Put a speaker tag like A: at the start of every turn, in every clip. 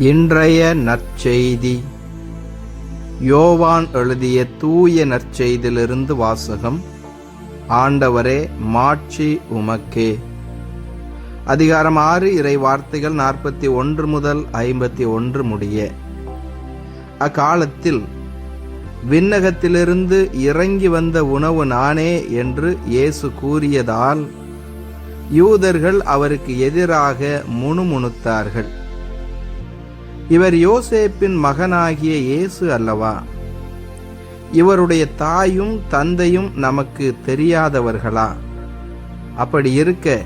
A: இன்றைய நற்செய்தி. யோவான் எழுதிய தூய நற்செய்தியிலிருந்து வாசகம். ஆண்டவரே மாட்சி உமக்கே. அதிகாரம் ஆறு இறை வார்த்தைகள் நாற்பத்தி ஒன்று முதல் ஐம்பத்தி ஒன்று முடிய. அக்காலத்தில் விண்ணகத்திலிருந்து இறங்கி வந்த உணவு நானே என்று இயேசு கூறியதால் யூதர்கள் அவருக்கு எதிராக முணுமுணுத்தார்கள். இவர் யோசேப்பின் மகனாகிய இயேசு அல்லவா? இவருடைய தாயும் தந்தையும் நமக்கு தெரியாதவர்களா? அப்படி இருக்க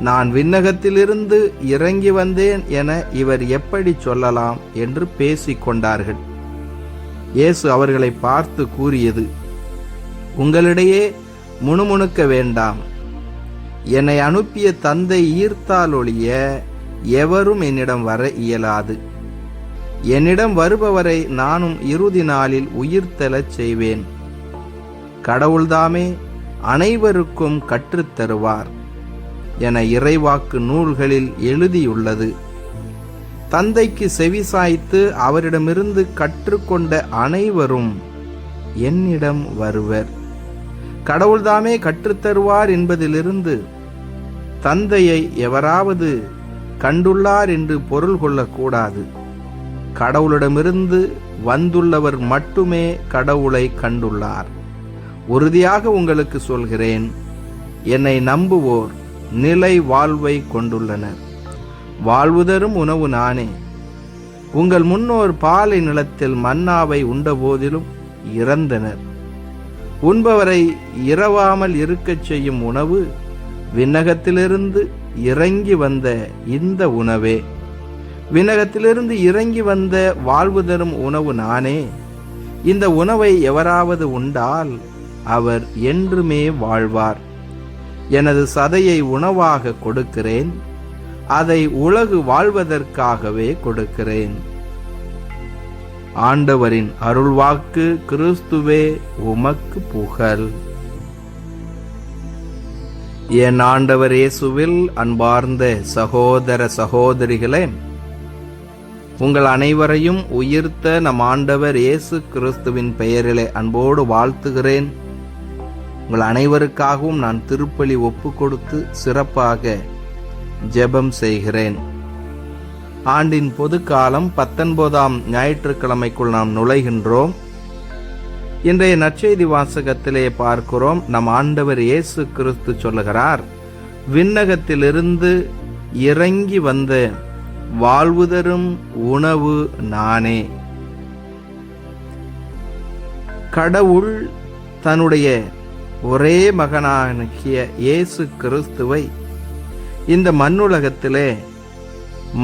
A: நான் விண்ணகத்திலிருந்து இறங்கி வந்தேன் என இவர் எப்படி சொல்லலாம் என்று பேசிக் கொண்டார்கள். இயேசு அவர்களை பார்த்து கூறியது உங்களிடையே முணுமுணுக்க வேண்டாம். என்னை அனுப்பிய தந்தை ஈர்த்தால் ஒழிய எவரும் என்னிடம் வர இயலாது. என்னிடம் வருபவரை நானும் இறுதி நாளில் உயிர்த்தெழச் செய்வேன். கடவுள்தாமே அனைவருக்கும் கற்றுத்தருவார் என இறைவாக்கு நூல்களில் எழுதியுள்ளது. தந்தைக்கு செவிசாய்த்து அவரிடமிருந்து கற்றுக்கொண்ட அனைவரும் என்னிடம் வருவர். கடவுள்தாமே கற்றுத்தருவார் என்பதிலிருந்து தந்தையை எவராவது கண்டுள்ளார் என்று பொருள் கொள்ளக்கூடாது. கடவுளிடமிருந்து வந்துள்ளவர் மட்டுமே கடவுளை கண்டுள்ளார். உறுதியாக உங்களுக்கு சொல்கிறேன் என்னை நம்புவோர் நிலை வாழ்வை கொண்டுள்ளனர். வாழ்வுதரும் உணவு நானே. உங்கள் முன்னோர் பாலை நிலத்தில் மன்னாவை உண்டபோதிலும் இறந்தனர். உண்பவரை இரவாமல் இருக்கச் செய்யும் உணவு விண்ணகத்திலிருந்து இறங்கி வந்த இந்த உணவே. விண்ணகத்திலிருந்து இறங்கி வந்த வாழ்வு தரும் உணவு நானே. இந்த உணவை எவராவது உண்டால் அவர் என்றுமே வாழ்வார். எனது சதையை உணவாக கொடுக்கிறேன். அதை உலகு வாழ்வதற்காகவே கொடுக்கிறேன். ஆண்டவரின் அருள்வாக்கு கிறிஸ்துவே உமக்கு புகழ். என் ஆண்டவர் இயேசுவில் அன்பார்ந்த சகோதர சகோதரிகளே உங்கள் அனைவரையும் உயிர்த்த நம் ஆண்டவர் இயேசு கிறிஸ்துவின் பெயரிலே அன்போடு வாழ்த்துகிறேன். உங்கள் அனைவருக்காகவும் நான் திருப்பலி ஒப்பு கொடுத்து சிறப்பாக ஜெபம் செய்கிறேன். ஆண்டின் பொதுக்காலம் பத்தொன்பதாம் ஞாயிற்றுக்கிழமைக்குள் நாம் நுழைகின்றோம். இன்றைய நற்செய்தி வாசகத்திலே பார்க்கிறோம் நம் ஆண்டவர் இயேசு கிறிஸ்து சொல்லுகிறார் விண்ணகத்திலிருந்து இறங்கி வந்த வாழ்வு தரும் உணவு நானே. கடவுள் தன்னுடைய ஒரே மகனாகிய இயேசு கிறிஸ்துவை இந்த மண்ணுலகத்திலே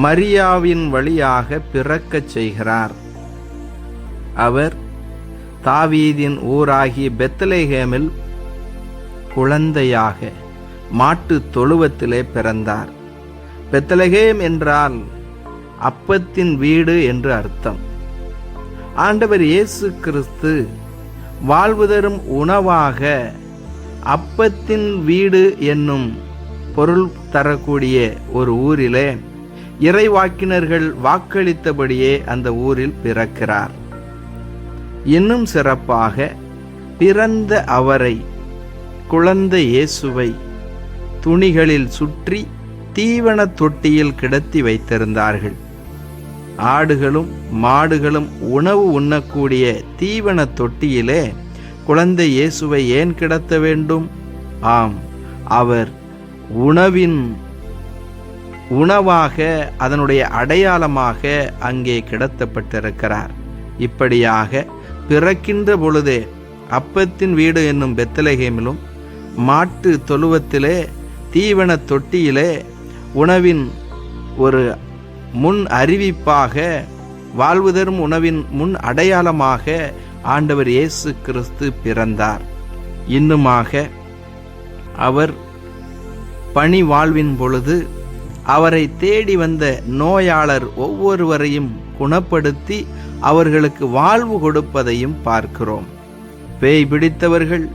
A: மரியாவின் வழியாக பிறக்கச் செய்கிறார். அவர் தாவீதின் ஊராகிய பெத்தலேகேமில் குழந்தையாக மாட்டு தொழுவத்திலே பிறந்தார். பெத்தலகேம் என்றால் அப்பத்தின் வீடு என்று அர்த்தம். ஆண்டவர் இயேசு கிறிஸ்து வாழ்வு தரும் உணவாக அப்பத்தின் வீடு என்னும் பொருள் தரக்கூடிய ஒரு ஊரிலே இறைவாக்கினர்கள் வாக்களித்தபடியே அந்த ஊரில் பிறக்கிறார். இன்னும் சிறப்பாக பிறந்த அவரை குழந்தை இயேசுவை துணிகளில் சுற்றி தீவன தொட்டியில் கிடத்தி வைத்திருந்தார்கள். ஆடுகளும் மாடுகளும் உணவு உண்ணக்கூடிய தீவன தொட்டியிலே குழந்தை இயேசுவை ஏன் கிடத்த வேண்டும்? ஆம் அவர் உணவின் உணவாக அதனுடைய அடையாளமாக அங்கே கிடத்தப்பட்டிருக்கிறார். இப்படியாக பிறக்கின்ற பொழுதே அப்பத்தின் வீடு என்னும் பெத்தலகேமிலும் மாட்டு தொழுவத்திலே தீவன தொட்டியிலே உணவின் ஒரு முன் அறிவிப்பாக வாழ்வு தரும் உணவின் முன் அடையாளமாக ஆண்டவர் இயேசு கிறிஸ்து பிறந்தார். இன்னுமாக அவர் பணி வாழ்வின் பொழுது அவரை தேடி வந்த நோயாளர் ஒவ்வொருவரையும் குணப்படுத்தி அவர்களுக்கு வாழ்வு கொடுப்பதையும் பார்க்கிறோம். பேய் பிடித்தவர்கள்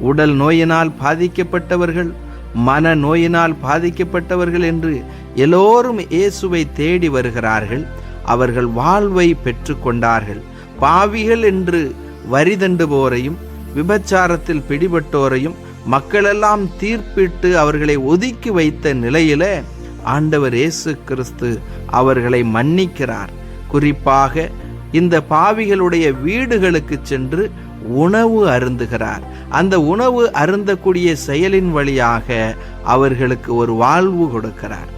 A: உடல் நோயினால் பாதிக்கப்பட்டவர்கள் மன நோயினால் பாதிக்கப்பட்டவர்கள் என்று எல்லோரும் இயேசுவை தேடி வருகிறார்கள். அவர்கள் வாழ்வை பெற்றுக்கொண்டார்கள். பாவிகள் என்று வரிதண்டுபோரையும் விபச்சாரத்தில் பிடிபட்டோரையும் மக்களெல்லாம் தீர்ப்பிட்டு அவர்களை ஒதுக்கி வைத்த நிலையில ஆண்டவர் இயேசு கிறிஸ்து அவர்களை மன்னிக்கிறார். குறிப்பாக இந்த பாவிகளுடைய வீடுகளுக்கு சென்று உணவு அருந்துகிறார். அந்த உணவு அருந்தக்கூடிய செயலின் வழியாக அவர்களுக்கு ஒரு வாழ்வு கொடுக்கிறார்.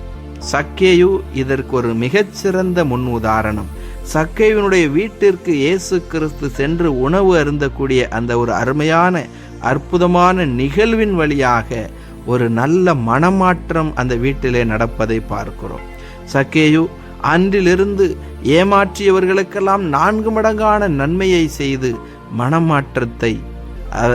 A: சக்கேயு இதற்கு ஒரு மிகச்சிறந்த முன் உதாரணம் சக்கேயுனுடைய வீட்டிற்கு இயேசு கிறிஸ்து சென்று உணவு அருந்தக்கூடிய அந்த ஒரு அருமையான அற்புதமான நிகழ்வின் வழியாக ஒரு நல்ல மனமாற்றம் அந்த வீட்டிலே நடப்பதை பார்க்கிறோம். சக்கேயு அன்றிலிருந்து ஏமாற்றியவர்களுக்கெல்லாம் நான்கு மடங்கான நன்மையை செய்து மனமாற்றத்தை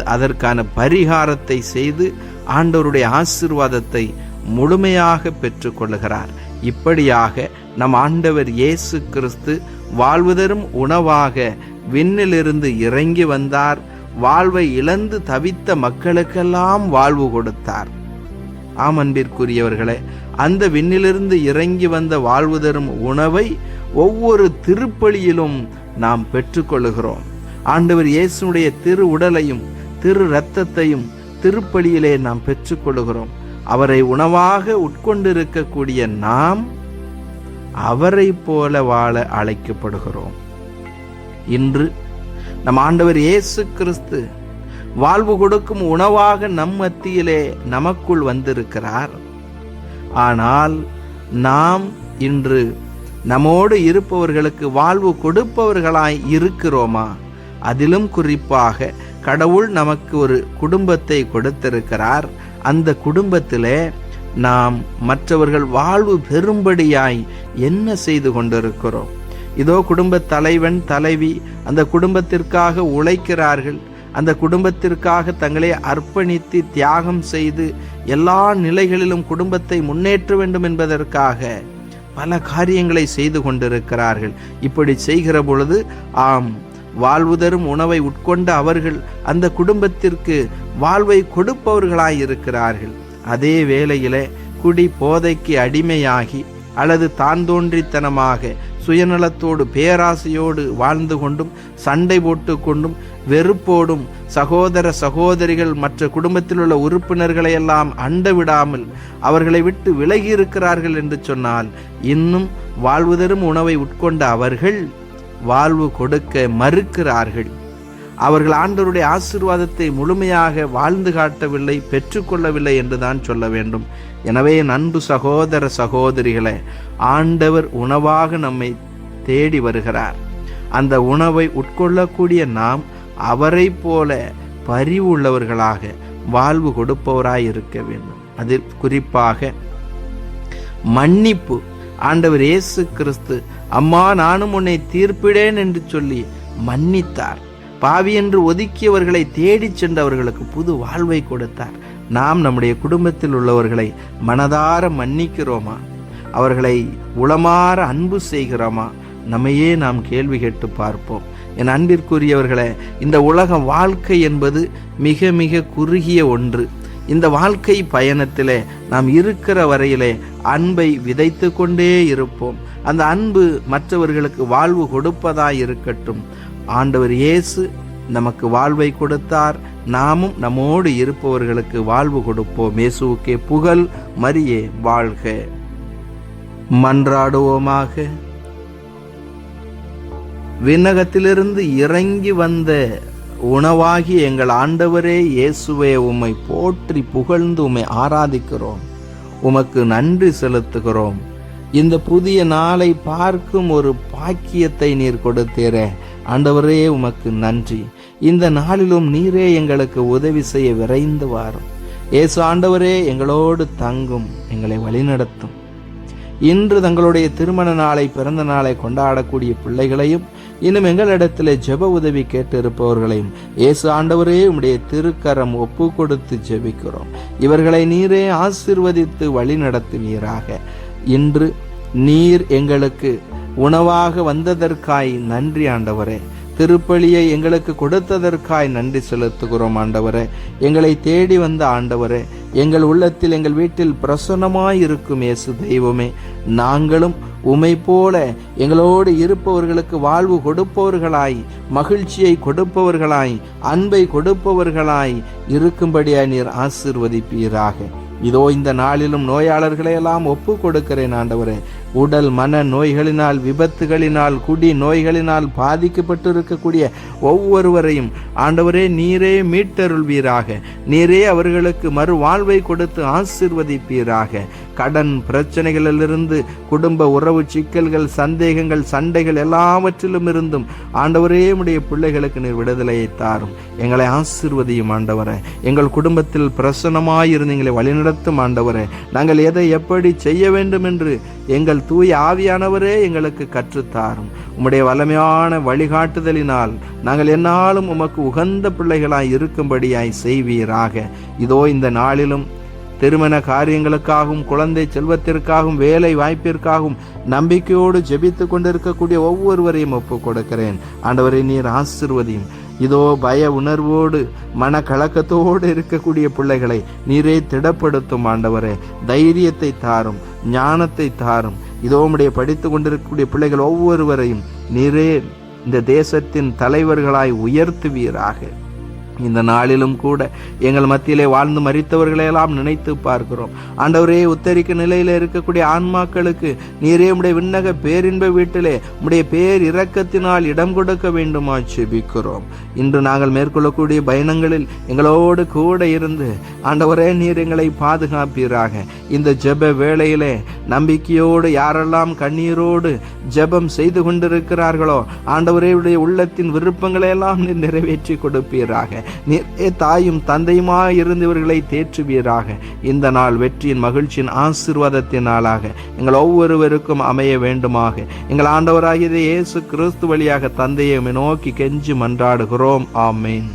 A: அதற்கான பரிகாரத்தை செய்து ஆண்டவருடைய ஆசிர்வாதத்தை முழுமையாக பெற்றுக்கொள்கிறார் இப்படியாக நம் ஆண்டவர் இயேசு கிறிஸ்து வாழ்வதரும் உணவாக விண்ணிலிருந்து இறங்கி வந்தார். வாழ்வை இழந்து தவித்த மக்களுக்கெல்லாம் வாழ்வு கொடுத்தார். ஆம் அன்பிற்குரியவர்களே அந்த விண்ணிலிருந்து இறங்கி வந்த வாழ்வு தரும் உணவை ஒவ்வொரு திருப்பலியிலும் நாம் பெற்றுக்கொள்கிறோம் ஆண்டவர் இயேசுடைய திரு உடலையும் திரு இரத்தத்தையும் திருப்பலியிலே நாம் பெற்றுக்கொள்கிறோம். அவரை உணவாக உட்கொண்டிருக்கக்கூடிய நாம் அவரை போல வாழ அழைக்கப்படுகிறோம். இன்று நம் ஆண்டவர் இயேசு கிறிஸ்து வாழ்வு கொடுக்கும் உணவாக நம் மத்தியிலே நமக்குள் வந்திருக்கிறார். ஆனால் நாம் இன்று நம்மோடு இருப்பவர்களுக்கு வாழ்வு கொடுப்பவர்களாய் இருக்கிறோமா? அதிலும் குறிப்பாக கடவுள் நமக்கு ஒரு குடும்பத்தை கொடுத்திருக்கிறார். அந்த குடும்பத்திலே நாம் மற்றவர்கள் வாழ்வு பெறும்படியாய் என்ன செய்து கொண்டிருக்கிறோம்? இதோ குடும்ப தலைவன் தலைவி அந்த குடும்பத்திற்காக உழைக்கிறார்கள். அந்த குடும்பத்திற்காக தங்களை அர்ப்பணித்து தியாகம் செய்து எல்லா நிலைகளிலும் குடும்பத்தை முன்னேற்ற வேண்டும் என்பதற்காக பல காரியங்களை செய்து கொண்டிருக்கிறார்கள். இப்படி செய்கிற பொழுது ஆம் வாழ்வு தரும் உணவை உட்கொண்ட அவர்கள் அந்த குடும்பத்திற்கு வாழ்வை கொடுப்பவர்களாயிருக்கிறார்கள். அதே வேளையிலே குடி போதைக்கு அடிமையாகி அல்லது தான் தோன்றித்தனமாக சுயநலத்தோடு பேராசையோடு வாழ்ந்து கொண்டும் சண்டை போட்டு கொண்டும் வெறுப்போடும் சகோதர சகோதரிகள் மற்ற குடும்பத்தில் உள்ள உறுப்பினர்களை எல்லாம் அண்ட விடாமல் அவர்களை விட்டு விலகி இருக்கிறார்கள் என்று சொன்னால் இன்னும் வாழ்வுதரும் உணவை உட்கொண்ட அவர்கள் வாழ்வு கொடுக்க மறுக்கிறார்கள். அவர்கள் ஆண்டவருடைய ஆசீர்வாதத்தை முழுமையாக வாழ்ந்து காட்டவில்லை பெற்றுக்கொள்ளவில்லை என்றுதான் சொல்ல வேண்டும். எனவே நண்பு சகோதர சகோதரிகளை ஆண்டவர் உணவாக நம்மை தேடி வருகிறார். அந்த உணவை உட்கொள்ளக்கூடிய நாம் அவரை போல பரிவுள்ளவர்களாக வாழ்வு கொடுப்பவராய் இருக்க வேண்டும். அதில் குறிப்பாக மன்னிப்பு ஆண்டவர் இயேசு கிறிஸ்து அம்மா நானும் உன்னை தீர்ப்பிடேன் என்று சொல்லி மன்னித்தார். பாவி என்று ஒதுக்கியவர்களை தேடிச் சென்றவர்களுக்கு புது வாழ்வை கொடுத்தார். நாம் நம்முடைய குடும்பத்தில் உள்ளவர்களை மனதார மன்னிக்கிறோமா? அவர்களை உளமாற அன்பு செய்கிறோமா? நம்மையே நாம் கேள்வி கேட்டு பார்ப்போம். என் அன்பிற்குரியவர்களே இந்த உலக வாழ்க்கை என்பது மிக மிக குறுகிய ஒன்று. இந்த வாழ்க்கை பயணத்திலே நாம் இருக்கிற வரையிலே அன்பை விதைத்து கொண்டே இருப்போம். அந்த அன்பு மற்றவர்களுக்கு வாழ்வு கொடுப்பதாய் இருக்கட்டும். ஆண்டவர் இயேசு நமக்கு வாழ்வை கொடுத்தார். நாமும் நம்மோடு இருப்பவர்களுக்கு வாழ்வு கொடுப்போம். இயேசுவுக்கே புகழ் மரியே வாழ்க. மன்றாடுவோமாக. விண்ணகத்திலிருந்து இறங்கி வந்த உணவாகி எங்கள் ஆண்டவரே இயேசுவே உம்மை போற்றி புகழ்ந்து உம்மை ஆராதிக்கிறோம். உமக்கு நன்றி செலுத்துகிறோம். இந்த புதிய நாளை பார்க்கும் ஒரு பாக்கியத்தை நீர் கொடுத்தீரே. ஆண்டவரே உமக்கு நன்றி. இந்த நாளிலும் நீரே எங்களுக்கு உதவி செய்ய விரைந்து வாரும். இயேசு ஆண்டவரே எங்களோடு தங்கும் எங்களை வழிநடத்தும். இன்று தங்களுடைய திருமண நாளை பிறந்த நாளை கொண்டாடக்கூடிய பிள்ளைகளையும் இன்னும் எங்களிடத்தில் ஜெப உதவி கேட்டு இருப்பவர்களையும் இயேசு ஆண்டவரே உம்முடைய திருக்கரம் ஒப்பு கொடுத்து ஜெபிக்கிறோம். இவர்களை நீரே ஆசிர்வதித்து வழி நடத்துவீராக. இன்று நீர் எங்களுக்கு உணவாக வந்ததற்காய் நன்றி ஆண்டவரே. திருப்பலியை எங்களுக்கு கொடுத்ததற்காய் நன்றி செலுத்துகிறோம் ஆண்டவரே. எங்களை தேடி வந்த ஆண்டவரே எங்கள் உள்ளத்தில் எங்கள் வீட்டில் பிரசன்னமாய் இருக்கும் இயேசு தெய்வமே. நாங்களும் உமை போல எங்களோடு இருப்பவர்களுக்கு வாழ்வு கொடுப்பவர்களாய் மகிழ்ச்சியை கொடுப்பவர்களாய் அன்பை கொடுப்பவர்களாய் இருக்கும்படியாய் நீர் ஆசிர்வதிப்பீராக. இதோ இந்த நாளிலும் நோயாளர்களை எல்லாம் ஒப்பு கொடுக்கிறேன் ஆண்டவரே. உடல் மன நோய்களினால் விபத்துகளினால் குடி நோய்களினால் பாதிக்கப்பட்டிருக்கக்கூடிய ஒவ்வொருவரையும் ஆண்டவரே நீரே மீட்டருள்வீராக. நீரே அவர்களுக்கு மறுவாழ்வை கொடுத்து ஆசிர்வதிப்பீராக. கடன் பிரச்சனைகளிலிருந்து குடும்ப உறவு சிக்கல்கள் சந்தேகங்கள் சண்டைகள் எல்லாவற்றிலும் இருந்தும் ஆண்டவரே உடைய பிள்ளைகளுக்கு நீர் விடுதலையை தாரும். எங்களை ஆசிர்வதியும் ஆண்டவரே. எங்கள் குடும்பத்தில் பிரசன்னமாயிருந்து எங்களை வழிநடத்தும் ஆண்டவரே. நாங்கள் எதை எப்படி செய்ய வேண்டும் என்று எங்கள் தூய ஆவியானவரே எங்களுக்கு கற்றுத்தாரும். உம்முடைய வலிமையான வழிகாட்டுதலினால் நாங்கள் என்னாலும் உமக்கு உகந்த பிள்ளைகளாய் இருக்கும்படியாய் செய்வீராக. இதோ இந்த நாளிலும் திருமண காரியங்களுக்காகவும் குழந்தை செல்வத்திற்காகவும் வேலை வாய்ப்பிற்காகவும் நம்பிக்கையோடு ஜெபித்து கொண்டிருக்கக்கூடிய ஒவ்வொருவரையும் ஒப்புக் கொடுக்கிறேன். ஆண்டவரை நீர் ஆசிர்வதியும். இதோ பய உணர்வோடு மன கலக்கத்தோடு இருக்கக்கூடிய பிள்ளைகளை நீரே திடப்படுத்தும் ஆண்டவரே. தைரியத்தை தாரும் ஞானத்தை தாரும். இதோ உம்முடைய படித்து கொண்டிருக்கக்கூடிய பிள்ளைகள் ஒவ்வொருவரையும் நீரே இந்த தேசத்தின் தலைவர்களாய் உயர்த்துவீராக. இந்த நாளிலும் கூட எங்கள் மத்தியிலே வாழ்ந்து மறித்தவர்களையெல்லாம் நினைத்து பார்க்கிறோம். ஆண்டவரே உத்தரிக்க நிலையில் இருக்கக்கூடிய ஆன்மாக்களுக்கு நீரே உடைய விண்ணக பேரின்ப வீட்டிலே உடைய பேர் இரக்கத்தினால் இடம் கொடுக்க வேண்டுமா செபிக்கிறோம் இன்று நாங்கள் மேற்கொள்ளக்கூடிய பயணங்களில் எங்களோடு கூட இருந்து ஆண்டவரே நீர் எங்களை பாதுகாப்பீராக. இந்த ஜெப வேளையிலே நம்பிக்கையோடு யாரெல்லாம் கண்ணீரோடு ஜெபம் செய்து கொண்டிருக்கிறார்களோ ஆண்டவரே உடைய உள்ளத்தின் விருப்பங்களையெல்லாம் நீர் நிறைவேற்றி கொடுப்பீராக. நீரே தாயும் தந்தையுமாய் இருந்தவர்களை தேற்றுவீராக. இந்த நாள் வெற்றியின் மகிழ்ச்சியின் ஆசீர்வாதத்தின் நாளாக. எங்கள் ஒவ்வொருவருக்கும் அமைய வேண்டுமாக. எங்கள் ஆண்டவராகிய இயேசு கிறிஸ்து வழியாக தந்தையை நோக்கி கெஞ்சி மன்றாடுகிறோம். ஆமேன்.